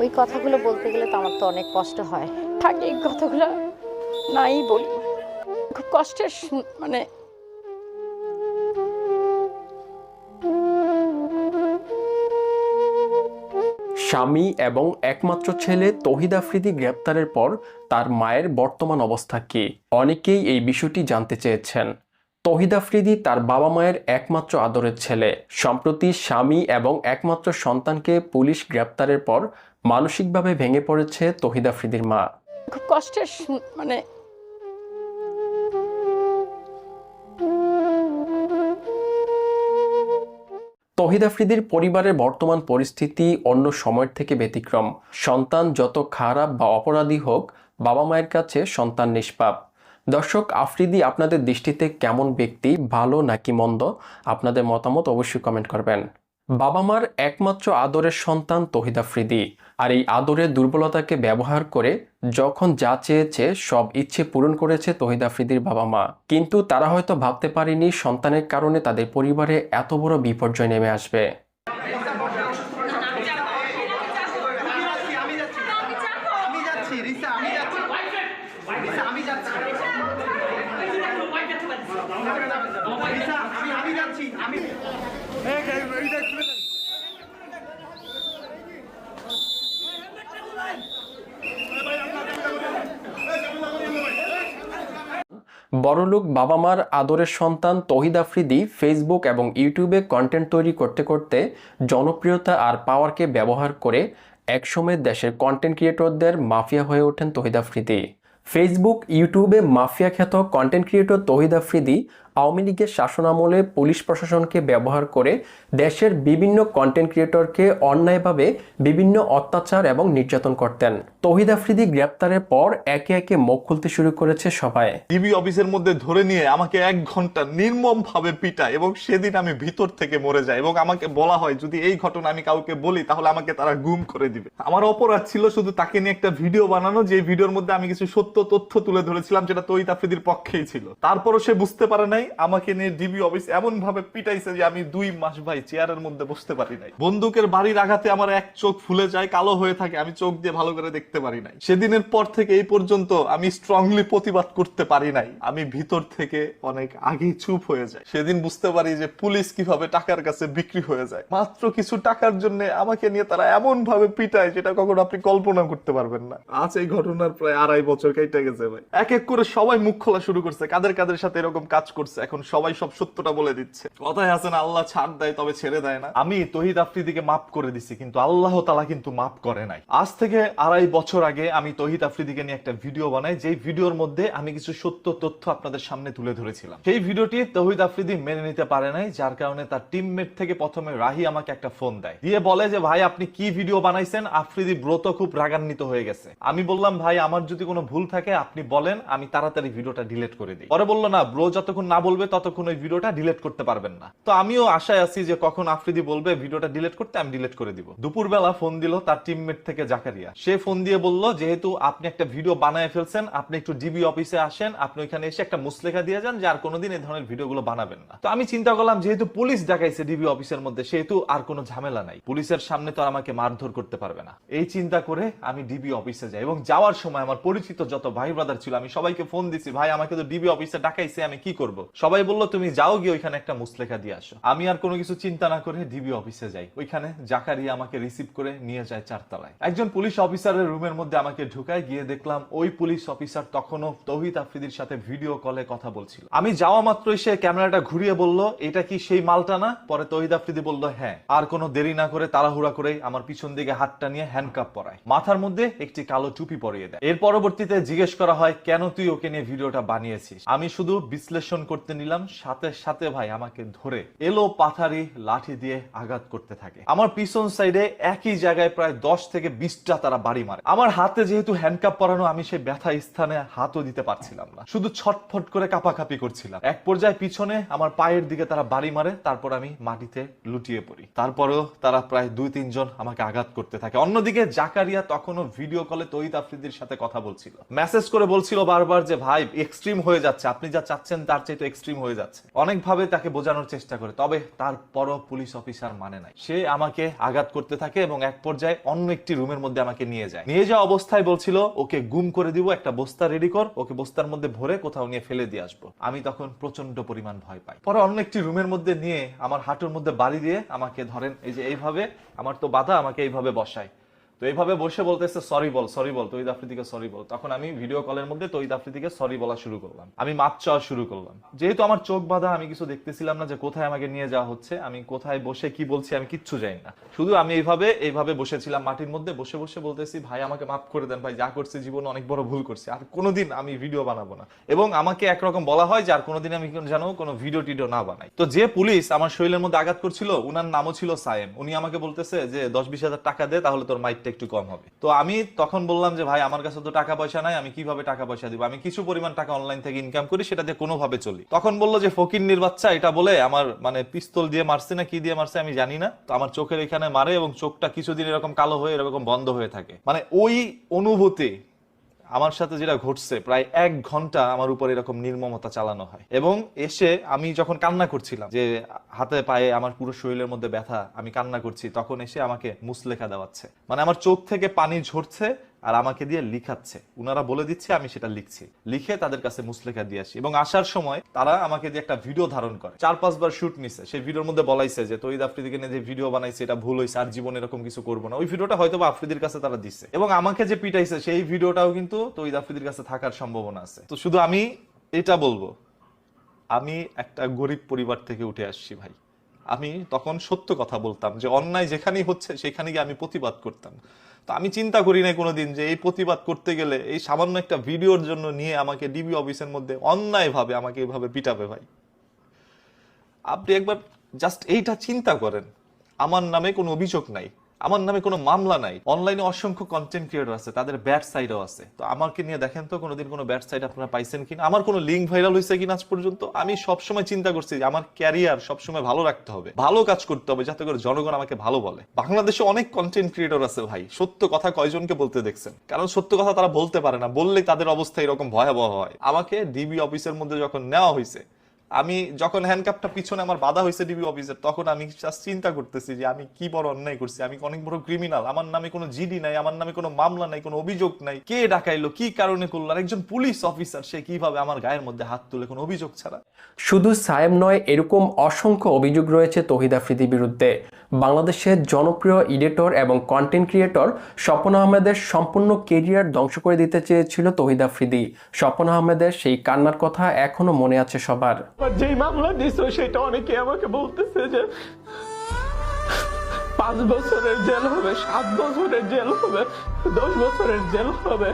ওই কথাগুলো বলতে গেলে তো আমার তো অনেক কষ্ট হয়। থাকে এই কথাগুলো নাই বলি। খুব কষ্টের মানে স্বামী এবং একমাত্র ছেলে তহিদ আফ্রিদি গ্রেপ্তারের পর তার মায়ের বর্তমান অবস্থা কী? অনেকেই এই বিষয়টি জানতে চেয়েছেন। তহিদ আফ্রিদি তার বাবা মায়ের একমাত্র আদরের ছেলে। সম্প্রতি স্বামী এবং একমাত্র সন্তানকে পুলিশ গ্রেপ্তারের পর মানসিকভাবে ভেঙে পড়েছে তহিদ আফ্রিদির মা। খুব কষ্টের মানে তহিদ আফ্রিদির পরিবারের বর্তমান পরিস্থিতি অন্য সময়ের থেকে ব্যতিক্রম। সন্তান যত খারাপ বা অপরাধী হোক বাবা মায়ের কাছে সন্তান নিষ্পাপ। দর্শক আফ্রিদি আপনাদের দৃষ্টিতে কেমন ব্যক্তি ভালো নাকি মন্দ? আপনাদের মতামত অবশ্যই কমেন্ট করবেন। বাবা মার একমাত্র আদরের সন্তান তহিদ আফ্রিদি। আর এই আদরের দুর্বলতাকে ব্যবহার করে যখন যা চেয়েছে, সব ইচ্ছে পূরণ করেছে তহিদ আফ্রিদির বাবা মা। কিন্তু তারা হয়তো ভাবতে পারেনি সন্তানের কারণে তাদের পরিবারে এত বড় বিপর্যয় নেমে আসবে আমি যাচ্ছি রিসা আমি যাচ্ছি রিসা আমি যাচ্ছি রিসা আমি আমি যাচ্ছি আমি বড়লোক বাবা মার আদরের সন্তান তহিদ আফ্রিদি ফেসবুক এবং ইউটিউবে কন্টেন্ট তৈরি করতে করতে জনপ্রিয়তা আর পাওয়ারকে ব্যবহার করে একসময় দেশের কন্টেন্ট ক্রিয়েটরদের মাফিয়া হয়ে ওঠেন তহিদ আফ্রিদি। ফেসবুক ইউটিউবে মাফিয়া খ্যাত কন্টেন্ট ক্রিয়েটর তহিদ আফ্রিদি আওয়ামী লীগের শাসনামলে পুলিশ প্রশাসনকে ব্যবহার করে দেশের বিভিন্ন কন্টেন্ট ক্রিয়েটরকে অন্যায়ভাবে বিভিন্ন অত্যাচার এবং নির্যাতন করতেন। তহিদ আফ্রিদি গ্রেপ্তারের পর একে একে মুখ খুলতে শুরু করেছে সবাই ডিবি অফিসের মধ্যে ধরে নিয়ে আমাকে এক ঘণ্টা নির্মম ভাবে পিটায় এবং সেদিন আমি ভিতর থেকে মরে যাই এবং আমাকে বলা হয়, যদি এই ঘটনা আমি কাউকে বলি, তাহলে আমাকে তারা গুম করে দিবে। আমার অপরাধ ছিল শুধু তাকে নিয়ে একটা ভিডিও বানানো, যে ভিডিওর মধ্যে আমি কিছু সত্য তথ্য তুলে ধরেছিলাম, যেটা তৈত আফ্রিদির পক্ষেই ছিল। তারপরও সে বুঝতে পারে নাই আমাকে নিয়ে ডিবি অফিস এমন ভাবে পিটাইছে যে আমি দুই মাস ভাই চেয়ারের মধ্যে বসতে পারি নাই। বন্দুকের বাড়ির আঘাতে আমার এক চোখ ফুলে যায়, কালো হয়ে থাকে, আমি চোখ দিয়ে ভালো করে দেখতে পারি নাই। সেদিনের পর থেকে এই পর্যন্ত আমি স্ট্রংলি প্রতিবাদ করতে পারি নাই। আমি ভিতর থেকে অনেক আগেই চুপ হয়ে যায় সেদিন বুঝতে পারি যে পুলিশ কীভাবে টাকার কাছে বিক্রি হয়ে যায়। মাত্র কিছু টাকার জন্য আমাকে নিয়ে তারা এমন ভাবে পিটায় যেটা কখনো আপনি কল্পনা করতে পারবেন না। আজ এই ঘটনার প্রায় আড়াই বছর কেটে গেছে ভাই। এক এক করে সবাই মুখ খোলা শুরু করছে, কাদের কাদের সাথে এরকম কাজ করছে। এখন সবাই সব সত্যটা বলে দিচ্ছে। কথায় আছে না, আল্লাহ ছাড় দেয়, তবে ছেড়ে দেয় না। আমি তহিদ আফ্রিদিকে মাফ করে দিছি, কিন্তু আল্লাহ তালা কিন্তু মাফ করে নাই। আজ থেকে আড়াই বছর আগে আমি তহিদ আফ্রিদিকে নিয়ে একটা ভিডিও বানাই, যেই ভিডিওর মধ্যে আমি কিছু সত্য তথ্য আপনাদের সামনে তুলে ধরেছিলাম। সেই ভিডিওটি তহিদ আফ্রিদি মেনে নিতে পারে নাই, যার কারণে তার টিমমেট থেকে প্রথমে রাহি আমাকে একটা ফোন দেয়। দিয়ে বলে যে, ভাই, আপনি কি ভিডিও বানাইছেন? আফ্রিদি ব্রত খুব রাগান্বিত হয়ে গেছে। আমি বললাম, ভাই, আমার যদি কোনো ভুল থাকে, আপনি বলেন, আমি তাড়াতাড়ি ভিডিওটা ডিলিট করে দিই। পরে বলল, না, ব্রো, যতক্ষণ না বলবে ততক্ষণ ওই ভিডিওটা ডিলিট করতে পারবেন না। তো আমিও আশায় আছি যে কখন আফ্রিদি বলবে, ভিডিওটা ডিলিট করতে আমি ডিলিট করে দিব। দুপুরবেলা ফোন দিল তার টিমমেট থেকে জাকারিয়া। সে ফোন দিয়ে বলল, যেহেতু আপনি একটা ভিডিও বানায় ফেলছেন, আপনি একটু ডিবি অফিসে আসেন, আপনি ওইখানে এসে একটা মুসলেখা দিয়ে যান যে আর কোনোদিন এই ধরনের ভিডিওগুলো বানাবেন না। তো আমি চিন্তা করলাম, যেহেতু পুলিশ দেখাইছে ডিবি অফিসের মধ্যে, সেহেতু আর কোনো ঝামেলা নাই। পুলিশের সামনে তো আমাকে মারধর করতে পারবে না। এই চিন্তা করে আমি ডিবি অফিসে যাই এবং যাওয়ার সময় আমার পরিচিত যত ভাই ব্রাদার ছিল, আমি সবাইকে ফোন দিছি, ভাই, আমাকে তো ডিবি অফিসে ডাকাইছে, আমি কি করব? সবাই বলল, তুমি যাও গিয়ে ওইখানে একটা মুসলেখা দিয়ে আসো। আমি আর কোনো কিছু চিন্তা না করে ডিবি অফিসে যাই। ওইখানে জাকারিয়া আমাকে রিসিভ করে নিয়ে যায় চারতলায়। একজন পুলিশ অফিসারের রুমের মধ্যে আমাকে ঢুকায়, গিয়ে দেখলাম ওই পুলিশ অফিসার তখনও তৌহিদ আফ্রিদির সাথে ভিডিও কলে কথা বলছিল। আমি যাওয়া মাত্রই সে ক্যামেরাটা ঘুরিয়ে বলল, এটা কি সেই মালটা না? পরে তৌহিদ আফ্রিদি বলল হ্যাঁ। আর কোনো দেরি না করে তাড়াহুড়া করে আমার পিছন দিকে হাতটা নিয়ে হ্যান্ডকাপ পরায়। মাথার মধ্যে একটি কালো টুপি পরিয়ে দেয়। এর পরবর্তীতে জিজ্ঞেস করা হয়, কেন তুই ওকে নিয়ে ভিডিওটা বানিয়েছিস? আমি শুধু বিশ্লেষণ করতে নিলাম, সাথে সাথে ভাই আমাকে ধরে এলো পাথারি লাঠি দিয়ে আঘাত করতে থাকে। আমার পিছন সাইডে একই জায়গায় প্রায় দশ থেকে বিশটা তারা বাড়ি মারে। আমার হাতে যেহেতু হ্যান্ডকাপ পরানো, আমি সেই ব্যথা স্থানে হাতও দিতে পারছিলাম না। শুধু ছটফট করে কাপাকাপি করছিলাম। এক পর্যায়ে পিছনে আমার পায়ের দিকে তারা বাড়ি মারে, তারপর আমি মাটিতে লুটিয়ে পড়ি। তারপরেও তারা প্রায় দুই তিনজন আমাকে আঘাত করতে থাকে। অন্যদিকে জাকারিয়া তখনও ভিডিও কলে তৈত আফ্রিদির সাথে কথা বলছিল। মেসেজ করে বলছিল বারবার যে, ভাই এক্সট্রিম হয়ে যাচ্ছে। আপনি যা চাচ্ছেন তার চাইতে এক্সট্রিম হয়ে যাচ্ছে। অনেকভাবে তাকে বোঝানোর চেষ্টা করে, তবে তারপরও পুলিশ অফিসার মানে নাই। সে আমাকে আঘাত করতে থাকে এবং এক পর্যায়ে অন্য একটি রুমের মধ্যে আমাকে নিয়ে যায়। নিয়ে যাওয়া অবস্থায় বলছিল, ওকে গুম করে দিব, একটা বস্তা রেডি কর, ওকে বস্তার মধ্যে ভরে কোথাও নিয়ে ফেলে দিয়ে আসব। আমি তখন প্রচণ্ড পরিমাণ ভয় পাই। পরে অন্য একটি রুমের মধ্যে নিয়ে আমার হাঁটুর মধ্যে বাড়ি দিয়ে আমাকে ধরেন, এই যে এইভাবে, আমার তো বাধা, আমাকে এইভাবে বসায়। তো এইভাবে বসে বলতেছে সরি বল সরি বল তৈদ আফ্রিদিকে সরি বল। তখন আমি ভিডিও কলের মধ্যে তৈদ আফ্রিদিকে সরি বলা শুরু করলাম। আমি মাপ চাওয়া শুরু করলাম। যেহেতু আমার চোখ বাঁধা, আমি কিছু দেখতেছিলাম না যে কোথায় আমাকে নিয়ে যাওয়া হচ্ছে, আমি কোথায় বসে কি বলছি আমি কিচ্ছু জানি না। শুধু আমি এইভাবে এইভাবে বসেছিলাম মাটির মধ্যে, বসে বসে বলতেছি, ভাই, আমাকে মাফ করে দেন, ভাই, যা করছি জীবনে অনেক বড় ভুল করছি, আর কোনোদিন আমি ভিডিও বানাবো না। এবং আমাকে একরকম বলা হয় যে, আর কোনোদিন আমি যেন কোনো ভিডিও টিডিও না বানাই। তো যে পুলিশ আমার শরীরের মধ্যে আঘাত করছিল, উনার নামও ছিল সায়েম। উনি আমাকে বলতেছে যে দশ বিশ হাজার টাকা দে, তাহলে তোর মাইটটা একটু কম হবে। তো আমি তখন বললাম যে, ভাই, আমার কাছে তো টাকা পয়সা নাই, আমি কীভাবে টাকা পয়সা দিব? আমি কিছু পরিমাণ টাকা অনলাইন থেকে ইনকাম করি, সেটা দিয়ে কোনোভাবে চলি। তখন বলল যে ফকির নির্বাচ্চা এটা বলে আমার মানে পিস্তল দিয়ে মারছে না কি দিয়ে মারছে আমি জানি না। তো আমার চোখের এখানে মারে এবং চোখটা কিছুদিন এরকম কালো হয়ে, এরকম বন্ধ হয়ে থাকে। মানে ওই অনুভূতি আমার সাথে যেটা ঘটছে, প্রায় এক ঘণ্টা আমার উপর এরকম নির্মমতা চালানো হয়। এবং এসে আমি যখন কান্না করছিলাম যে, হাতে পায়ে আমার পুরো শরীরের মধ্যে ব্যথা, আমি কান্না করছি, তখন এসে আমাকে মুসলেখা দেওয়াচ্ছে। মানে আমার চোখ থেকে পানি ঝরছে আর আমাকে দিয়ে লিখাচ্ছে। উনারা বলে দিচ্ছে, আমি সেটা লিখছি। লিখে তাদের কাছে মুসলেখা দিয়ে আসি। এবং আসার সময় তারা আমাকে দিয়ে একটা ভিডিও ধারণ করে। চার, পাঁচবার শুট নিছে। সেই ভিডিওর মধ্যে বলাইছে যে তৈদ আফ্রিদিকে নিয়ে যে ভিডিও বানাইছে, এটা ভুল হয়েছে আর জীবনে এরকম কিছু করব না। ওই ভিডিওটা হয়তো আফ্রিদির কাছে তারা দিচ্ছে এবং আমাকে যে পিটাইছে, সেই ভিডিওটাও কিন্তু তৈদ আফ্রিদির কাছে থাকার সম্ভাবনা আছে। তো শুধু আমি এটা বলব। আমি একটা গরিব পরিবার থেকে উঠে আসছি, ভাই। আমি তখন সত্য কথা বলতাম যে অন্যায় যেখানেই হচ্ছে সেখানে গিয়ে আমি প্রতিবাদ করতাম। তো আমি চিন্তা করি না কোনোদিন যে এই প্রতিবাদ করতে গেলে এই সামান্য একটা ভিডিওর জন্য নিয়ে আমাকে ডিবি অফিসের মধ্যে অন্যায়ভাবে আমাকে এভাবে পিটাবে ভাই। আপনি একবার জাস্ট এইটা চিন্তা করেন। আমার নামে কোনো অভিযোগ নাই। আমার নামে কোনো মামলা নাই। অনলাইনে অসংখ্য কন্টেন্ট ক্রিয়েটর আছে, তাদের ব্যাড সাইডও আছে। তো আমাকে নিয়ে দেখেন তো, কোনোদিন কোনো ব্যাড সাইড আপনারা পাইছেন কিনা? আমার কোনো লিঙ্ক ভাইরাল হয়েছে কিনা আজ পর্যন্ত? আমি সবসময় চিন্তা করছি যে আমার ক্যারিয়ার সবসময় ভালো রাখতে হবে। ভালো কাজ করতে হবে যাতে করে জনগণ আমাকে ভালো বলে। বাংলাদেশে অনেক কন্টেন্ট ক্রিয়েটর আছে ভাই। সত্য কথা কয়জনকে বলতে দেখছেন? কারণ সত্য কথা তারা বলতে পারে না। বললে তাদের অবস্থা এরকম ভয়াবহ হয়। আমাকে ডিবি অফিসের মধ্যে যখন নেওয়া হয়েছে আমি যখন হ্যান্ডকাপটা পিছনে আমার বাধা হয়েছে ডিবি অফিসের তখন আমি চিন্তা করতেছি যে আমি কি বড় অন্যায় করছি, আমি অনেক বড় ক্রিমিনাল আমার নামে কোনো জিডি নাই, আমার নামে কোনো মামলা নাই, কোনো অভিযোগ নাই। কে ডাকাইলো কি কারণে করল, আর একজন পুলিশ অফিসার সে কীভাবে আমার গায়ের মধ্যে হাত তুলে কোনো অভিযোগ ছাড়া? শুধু সায়েম নয়, এরকম অসংখ্য অভিযোগ রয়েছে তহিদ আফ্রিদির বিরুদ্ধে। বাংলাদেশের জনপ্রিয় এডিটর এবং কন্টেন্ট ক্রিয়েটর স্বপন আহমেদের সম্পূর্ণ কেরিয়ার ধ্বংস করে দিতে চেয়েছিল তহিদ আফ্রিদি স্বপন আহমেদের সেই কান্নার কথা এখনও মনে আছে সবার। আর যেই মামলা দিছো সেটা অনেকে আমাকে বলতেছে যে পাঁচ বছরের জেল হবে, সাত বছরের জেল হবে, দশ বছরের জেল হবে।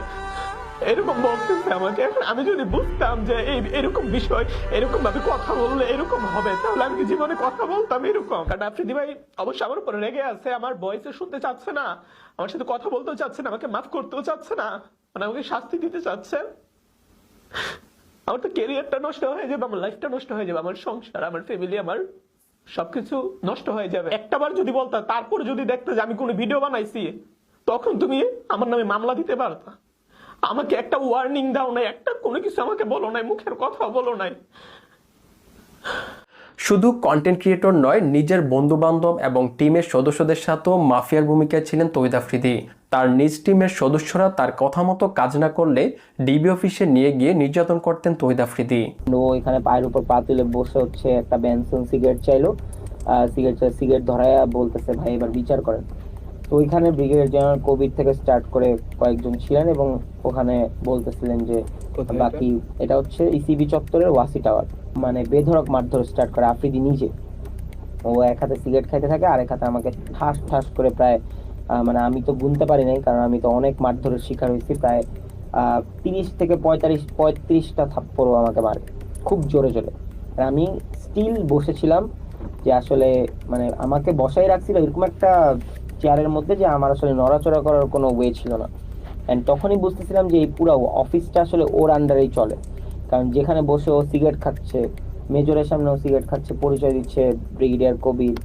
এরকম বলতেছে আমাকে। এখন আমি যদি বুঝতাম যে এই এরকম বিষয় এরকম ভাবে কথা বললে এরকম হবে, তাহলে আমি জীবনে কথা বলতাম এরকম? কারণ আফ্রিদি ভাই অবশ্যই আমার উপরে রেগে আছে, আমার বয়সে শুনতে চাচ্ছে না। আমার সাথে কথা বলতেও চাচ্ছে না, আমাকে মাফ করতেও চাচ্ছে না। মানে আমাকে শাস্তি দিতে চাচ্ছে। আমার তো কেরিয়ারটা নষ্ট হয়ে যাবে, আমার লাইফটা নষ্ট হয়ে যাবে, আমার সংসার, আমার ফ্যামিলি আমার সবকিছু নষ্ট হয়ে যাবে। একটা বার যদি বলতা, তারপর যদি দেখতে যে আমি কোনো ভিডিও বানাইছি, তখন তুমি আমার নামে মামলা দিতে পারতা। আমাকে একটা ওয়ার্নিং দাও নাই, একটা কোনো কিছু আমাকে বলো নাই, মুখের কথা বলো নাই। শুধু কন্টেন্ট ক্রিয়েটর নয় নিজের বন্ধু বান্ধব এবং টিমের সদস্যদের সাথেও মাফিয়ার ভূমিকায় ছিলেন তহিদ আফ্রিদি। তার নিজ টিমের সদস্যরা তার কথা মতো কাজ না করলে ডিবি অফিসে নিয়ে গিয়ে নির্যাতন করতেন তহিদ আফ্রিদি। এখানে পায়ের উপর পা তুলে বসে হচ্ছে একটা বেনসন সিগারেট চাইলো। সিগারেট চাই সিগারেট ধরায়া বলতেছে ভাই এবার বিচার করেন। তো ওইখানে ব্রিগেডিয়ার জেনারেল কোভিড থেকে স্টার্ট করে কয়েকজন ছিলেন এবং ওখানে বলতেছিলেন যে বাকি এটা হচ্ছে ইসিবি চত্বরের ওয়াসি টাওয়ার মানে বেধরক মারধর স্টার্ট করে আফ্রিদি নিজে। ও এক হাতে সিগারেট খাইতে থাকে আর এক হাতে আমাকে ঠাস ঠাস করে প্রায় মানে আমি তো গুনতে পারি নাই, কারণ আমি তো অনেক মারধরের শিকার হয়েছি, প্রায় তিরিশ থেকে পঁয়তাল্লিশ, পঁয়ত্রিশটা থাপ্পড়ও আমাকে মারে, খুব জোরে জোরে। আর আমি স্টিল বসেছিলাম যে আসলে মানে আমাকে বসাই রাখছিল, এরকম একটা চেয়ারের মধ্যে যে আমার আসলে নড়াচড়া করার কোনো ওয়ে ছিল না। অ্যান্ড তখনই বুঝতেছিলাম যে এই পুরো অফিসটা আসলে ওর আন্ডারেই চলে। কারণ যেখানে বসে ও সিগারেট খাচ্ছে, মেজরের সামনে ও সিগারেট খাচ্ছে, পরিচয় দিচ্ছে ব্রিগেডিয়ার কবির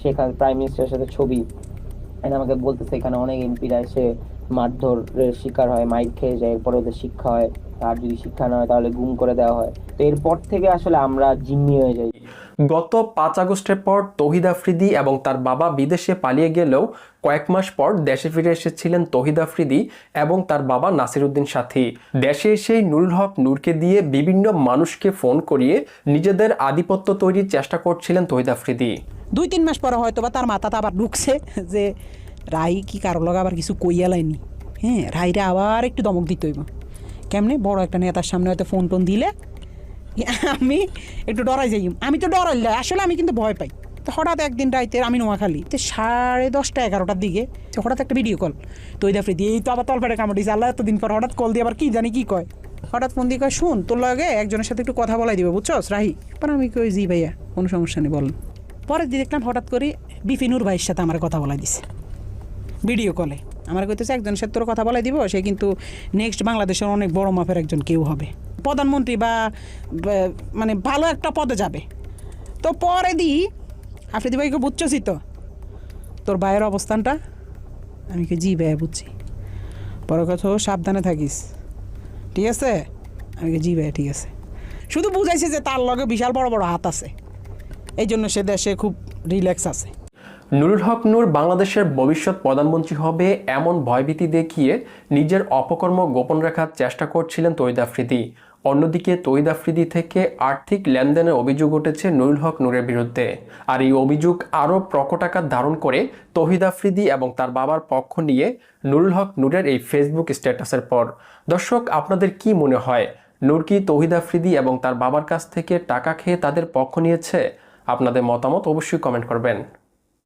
সেখানে প্রাইম মিনিস্টারের সাথে ছবি। আমাকে বলতেছে, এখানে অনেক এমপিরা এসে মারধরের শিকার হয় মাইর খেয়ে যায় এরপরে ওদের শিক্ষা হয়। আর যদি শিক্ষা না হয় তাহলে গুম করে দেওয়া হয়। তো এরপর থেকে আসলে আমরা জিম্মি হয়ে যাই। গত পাঁচ আগস্টের পর তহিদ আফ্রিদি এবং তার বাবা বিদেশে পালিয়ে গেলেও কয়েক মাস পর দেশে ফিরে এসেছিলেন তহিদ আফ্রিদি এবং তার বাবা নাসিরুদ্দিন সাথী। দেশে এসেই নুরুল হক নূরকে দিয়ে বিভিন্ন মানুষকে ফোন করিয়ে নিজেদের আধিপত্য তৈরির চেষ্টা করছিলেন তহিদ আফ্রিদি। দুই তিন মাস পরে হয়তো বা তার মাথাতে আবার ঢুকছে যে রাই কি কারও লগে আবার কিছু কইয়া লাইনি? হ্যাঁ রাইরে আবার একটু দমক দিতে হইব। কেমনে? বড় একটা নেতার সামনে হয়তো ফোন টোন দিলে আমি একটু ডরাই যাই আমি তো ডরাই যাই আসলে আমি কিন্তু ভয় পাই। তো হঠাৎ একদিন রাইতে আমি নোয়াখালী, তো সাড়ে দশটা এগারোটার দিকে তো হঠাৎ একটা ভিডিও কল তো ওই দিয়ে এই তো আবার তলপেটে কামড় দিয়েছে আল্লাহ, এতদিন পর হঠাৎ কল দিয়ে আবার কি জানি কি কয়? হঠাৎ ফোন দিয়ে কয়, শুন, তোর লগে একজনের সাথে একটু কথা বলাই দিবে, বুঝছস? রাহি? পর আমি কই, জি ভাইয়া, কোনো সমস্যা নেই, বলেন। পরের দিন দেখলাম হঠাৎ করে বিপিনুর ভাইয়ের সাথে আমার কথা বলাই দিছে। ভিডিও কলে আমার কইতেছে, একজন সাথে তোর কথা বলাই দিব, সে কিন্তু নেক্সট বাংলাদেশের অনেক বড় মাপের একজন কেউ হবে। প্রধানমন্ত্রী বা মানে ভালো একটা পদে যাবে। তো পরে দি, আফ্রিদি ভাইকে বুঝছসই তো, তোর ভাইয়ের অবস্থানটা? আমি কি জি ভাইয়া, বুঝছি। পরে কথা সাবধানে থাকিস। ঠিক আছে? আমি কি জি ভাইয়া, ঠিক আছে। শুধু বুঝাইছে যে তার লগে বিশাল বড় বড় হাত আছে। এই জন্য সে দেশে খুব রিল্যাক্স আছে। নুরুল হক নূর বাংলাদেশের ভবিষ্যৎ প্রধানমন্ত্রী হবে এমন ভয়ভীতি দেখিয়ে নিজের অপকর্ম গোপন রাখার চেষ্টা করছিলেন তৈদ আফ্রিদি। অন্যদিকে তৈদ আফ্রিদি থেকে আর্থিক লেনদেনের অভিযোগ উঠেছে নুরুল হক নূরের বিরুদ্ধে। আর এই অভিযোগ আরও প্রকট আকার ধারণ করে তহিদ আফ্রিদি এবং তার বাবার পক্ষ নিয়ে নুরুল হক নূরের এই ফেসবুক স্ট্যাটাসের পর। দর্শক, আপনাদের কি মনে হয়? নূর কি তহিদ আফ্রিদি এবং তার বাবার কাছ থেকে টাকা খেয়ে তাদের পক্ষ নিয়েছে? আপনাদের মতামত অবশ্যই কমেন্ট করবেন।